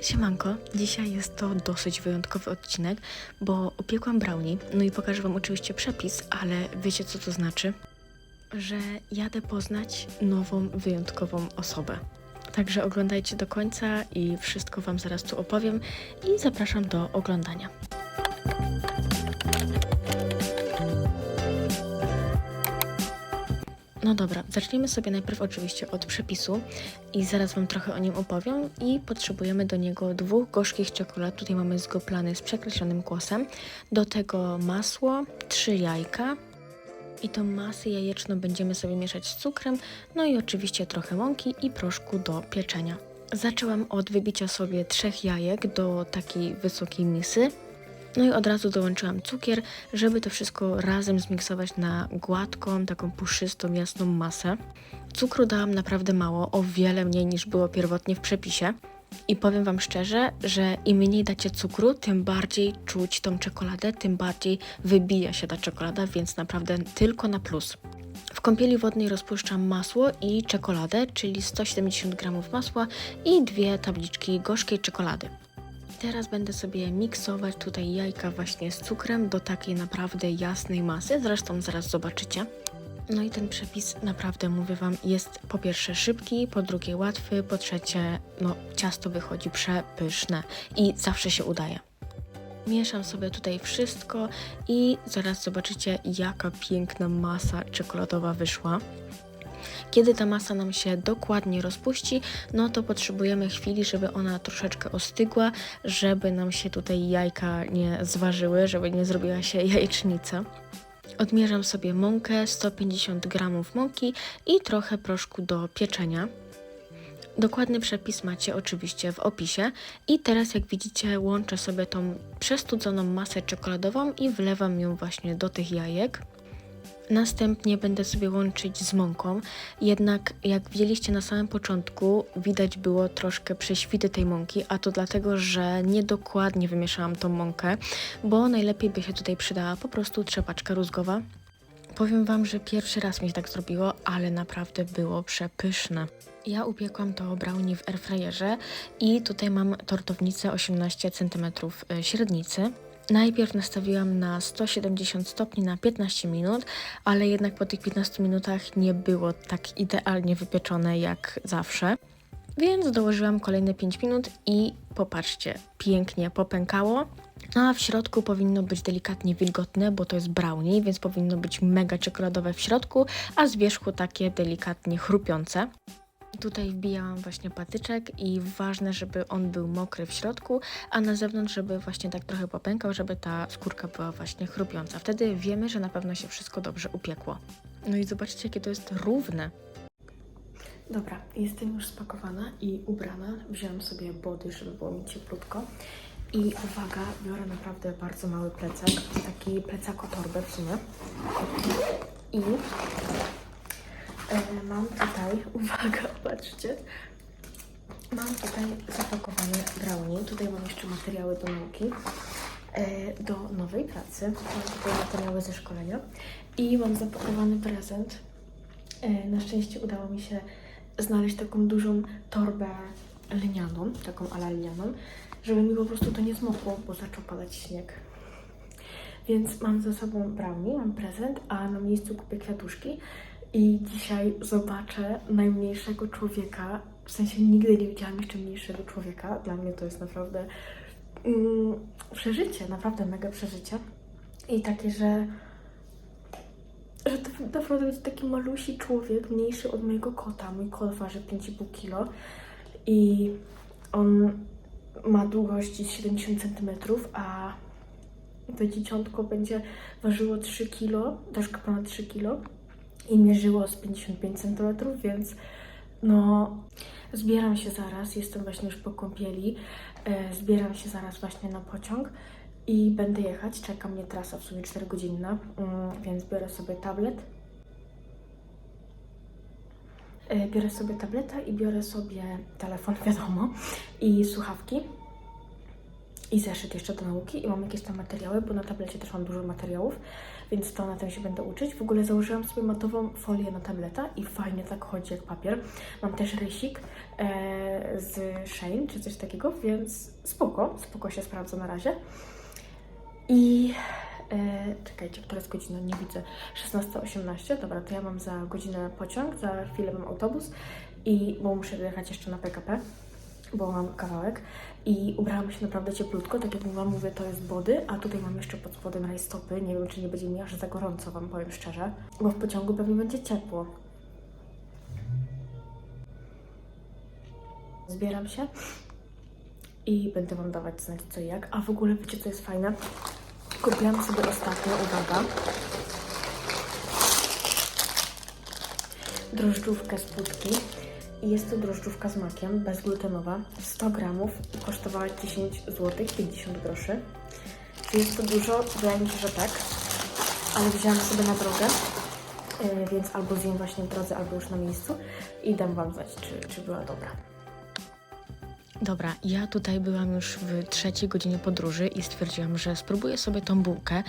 Siemanko, dzisiaj jest to dosyć wyjątkowy odcinek, bo opiekłam brownie, no i pokażę Wam oczywiście przepis, ale wiecie co to znaczy? Że jadę poznać nową, wyjątkową osobę. Także oglądajcie do końca i wszystko Wam zaraz tu opowiem i zapraszam do oglądania. No dobra, zacznijmy sobie najpierw oczywiście od przepisu i zaraz Wam trochę o nim opowiem i potrzebujemy do niego dwóch gorzkich czekolad. Tutaj mamy zgoplany z przekreślonym kłosem. Do tego masło, trzy jajka i tą masę jajeczną będziemy sobie mieszać z cukrem, no i oczywiście trochę mąki i proszku do pieczenia. Zaczęłam od wybicia sobie trzech jajek do takiej wysokiej misy. No i od razu dołączyłam cukier, żeby to wszystko razem zmiksować na gładką, taką puszystą, jasną masę. Cukru dałam naprawdę mało, o wiele mniej niż było pierwotnie w przepisie. I powiem Wam szczerze, że im mniej dacie cukru, tym bardziej czuć tą czekoladę, tym bardziej wybija się ta czekolada, więc naprawdę tylko na plus. W kąpieli wodnej rozpuszczam masło i czekoladę, czyli 170 g masła i dwie tabliczki gorzkiej czekolady. Teraz będę sobie miksować tutaj jajka właśnie z cukrem do takiej naprawdę jasnej masy, zresztą zaraz zobaczycie. No i ten przepis naprawdę, mówię Wam, jest po pierwsze szybki, po drugie łatwy, po trzecie, no ciasto wychodzi przepyszne i zawsze się udaje. Mieszam sobie tutaj wszystko i zaraz zobaczycie, jaka piękna masa czekoladowa wyszła. Kiedy ta masa nam się dokładnie rozpuści, no to potrzebujemy chwili, żeby ona troszeczkę ostygła, żeby nam się tutaj jajka nie zważyły, żeby nie zrobiła się jajecznica. Odmierzam sobie mąkę, 150 g mąki i trochę proszku do pieczenia. Dokładny przepis macie oczywiście w opisie. I teraz, jak widzicie, łączę sobie tą przestudzoną masę czekoladową i wlewam ją właśnie do tych jajek. Następnie będę sobie łączyć z mąką, jednak jak widzieliście na samym początku, widać było troszkę prześwity tej mąki, a to dlatego, że niedokładnie wymieszałam tą mąkę, bo najlepiej by się tutaj przydała po prostu trzepaczka rózgowa. Powiem Wam, że pierwszy raz mi się tak zrobiło, ale naprawdę było przepyszne. Ja upiekłam to brownie w airfryerze i tutaj mam tortownicę 18 cm średnicy. Najpierw nastawiłam na 170 stopni na 15 minut, ale jednak po tych 15 minutach nie było tak idealnie wypieczone jak zawsze. Więc dołożyłam kolejne 5 minut i popatrzcie, pięknie popękało. A w środku powinno być delikatnie wilgotne, bo to jest brownie, więc powinno być mega czekoladowe w środku, a z wierzchu takie delikatnie chrupiące. Tutaj wbijałam właśnie patyczek i ważne, żeby on był mokry w środku, a na zewnątrz, żeby właśnie tak trochę popękał, żeby ta skórka była właśnie chrupiąca. Wtedy wiemy, że na pewno się wszystko dobrze upiekło. No i zobaczcie, jakie to jest równe. Dobra, jestem już spakowana i ubrana. Wziąłem sobie body, żeby było mi cieplutko. I uwaga, biorę naprawdę bardzo mały plecak, taki plecak o torbę w sumie. I mam tutaj, uwaga, patrzcie, mam tutaj zapakowane brownie. Tutaj mam jeszcze materiały do nauki, e, do nowej pracy. Mam tutaj materiały ze szkolenia i mam zapakowany prezent. E, na szczęście udało mi się znaleźć taką dużą torbę lnianą, taką ala lnianą, żeby mi po prostu to nie zmokło, bo zaczął padać śnieg. Więc mam ze sobą brownie, mam prezent, a na miejscu kupię kwiatuszki. I dzisiaj zobaczę najmniejszego człowieka. W sensie nigdy nie widziałam jeszcze mniejszego człowieka. Dla mnie to jest naprawdę mm, przeżycie, naprawdę mega przeżycie. I takie, że, że to naprawdę będzie taki malusi człowiek, mniejszy od mojego kota. Mój kot waży 5,5 kg i on ma długość 70 cm, a to dzieciątko będzie ważyło 3 kg, troszkę ponad 3 kg i mierzyło z 55 cm, więc no zbieram się zaraz, jestem właśnie już po kąpieli, e, zbieram się zaraz właśnie na pociąg i będę jechać, czeka mnie trasa w sumie 4 godzinna, mm, więc biorę sobie tablet. E, biorę sobie tableta i biorę sobie telefon, wiadomo, i słuchawki. i zeszyt jeszcze do nauki. I mam jakieś tam materiały, bo na tablecie też mam dużo materiałów, więc to na tym się będę uczyć. W ogóle założyłam sobie matową folię na tableta i fajnie tak chodzi jak papier. Mam też rysik e, z Shane czy coś takiego, więc spoko, spoko się sprawdza na razie. I e, czekajcie, która jest godzina? Nie widzę. 16.18. Dobra, to ja mam za godzinę pociąg, za chwilę mam autobus i bo muszę dojechać jeszcze na PKP, bo mam kawałek i ubrałam się naprawdę cieplutko, tak jak mówiłam, mówię, to jest body, a tutaj mam jeszcze pod spodem rajstopy. Nie wiem, czy nie będzie mi aż za gorąco, Wam powiem szczerze, bo w pociągu pewnie będzie ciepło. Zbieram się i będę Wam dawać znać co i jak. A w ogóle wiecie, co jest fajne? Kupiłam sobie ostatnio, uwaga, drożdżówkę z pudki. Jest to drożdżówka z makiem, bezglutenowa, 100 gramów kosztowała 10 zł, 50 groszy. Czy jest to dużo? Wydaje mi się, że tak, ale wzięłam sobie na drogę, yy, więc albo zjem właśnie w drodze, albo już na miejscu i dam Wam znać, czy, czy była dobra. Dobra, ja tutaj byłam już w trzeciej godzinie podróży i stwierdziłam, że spróbuję sobie tą bułkę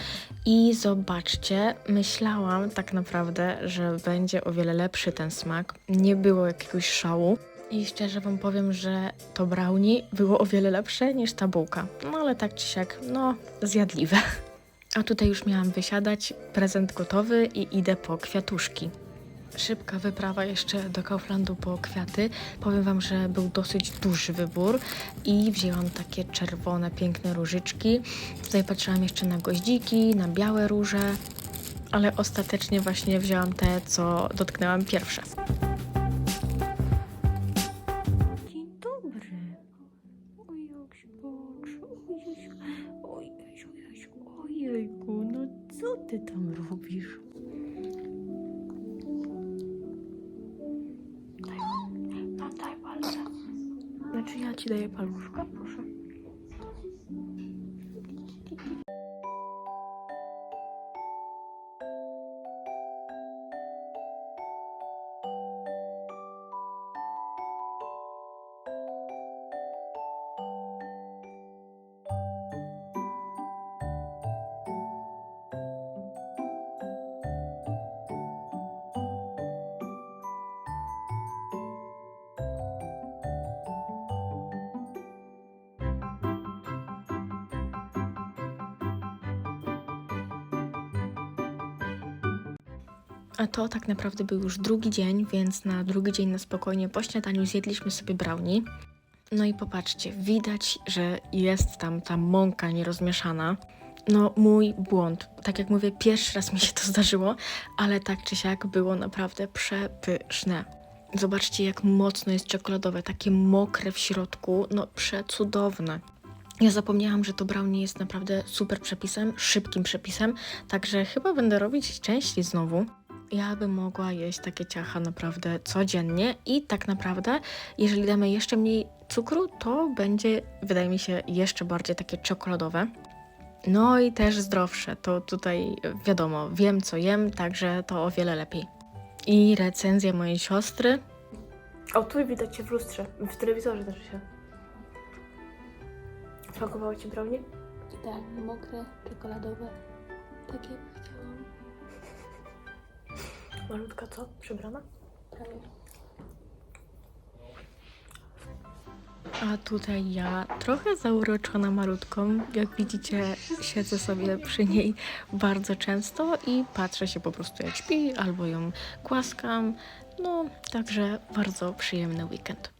i zobaczcie, myślałam tak naprawdę, że będzie o wiele lepszy ten smak. Nie było jakiegoś szału. I szczerze Wam powiem, że to brownie było o wiele lepsze niż ta bułka. No ale tak czy siak, no zjadliwe. A tutaj już miałam wysiadać, prezent gotowy i idę po kwiatuszki. Szybka wyprawa jeszcze do Kauflandu po kwiaty. Powiem Wam, że był dosyć duży wybór i wzięłam takie czerwone, piękne różyczki. Tutaj patrzyłam jeszcze na goździki, na białe róże, ale ostatecznie właśnie wzięłam te, co dotknęłam pierwsze. Znaczy ja Ci daję paluszka, proszę. A to tak naprawdę był już drugi dzień, więc na drugi dzień na spokojnie po śniadaniu zjedliśmy sobie brownie. No i popatrzcie, widać, że jest tam ta mąka nierozmieszana. No, mój błąd. Tak jak mówię, pierwszy raz mi się to zdarzyło, ale tak czy siak było naprawdę przepyszne. Zobaczcie, jak mocno jest czekoladowe, takie mokre w środku, no przecudowne. Ja zapomniałam, że to brownie jest naprawdę super przepisem, szybkim przepisem, także chyba będę robić częściej znowu. Ja bym mogła jeść takie ciacha naprawdę codziennie i tak naprawdę, jeżeli damy jeszcze mniej cukru, to będzie, wydaje mi się, jeszcze bardziej takie czekoladowe. No i też zdrowsze, to tutaj wiadomo, wiem co jem, także to o wiele lepiej. I recenzja mojej siostry. O, tu widać cię w lustrze, w telewizorze też się. Smakowało ci brownie? Idealnie mokre, czekoladowe. Takie. Malutka co? Przybrana? Prawie. A tutaj ja trochę zauroczona malutką. Jak widzicie, siedzę sobie przy niej bardzo często i patrzę się po prostu jak śpi, albo ją głaskam. No, także bardzo przyjemny weekend.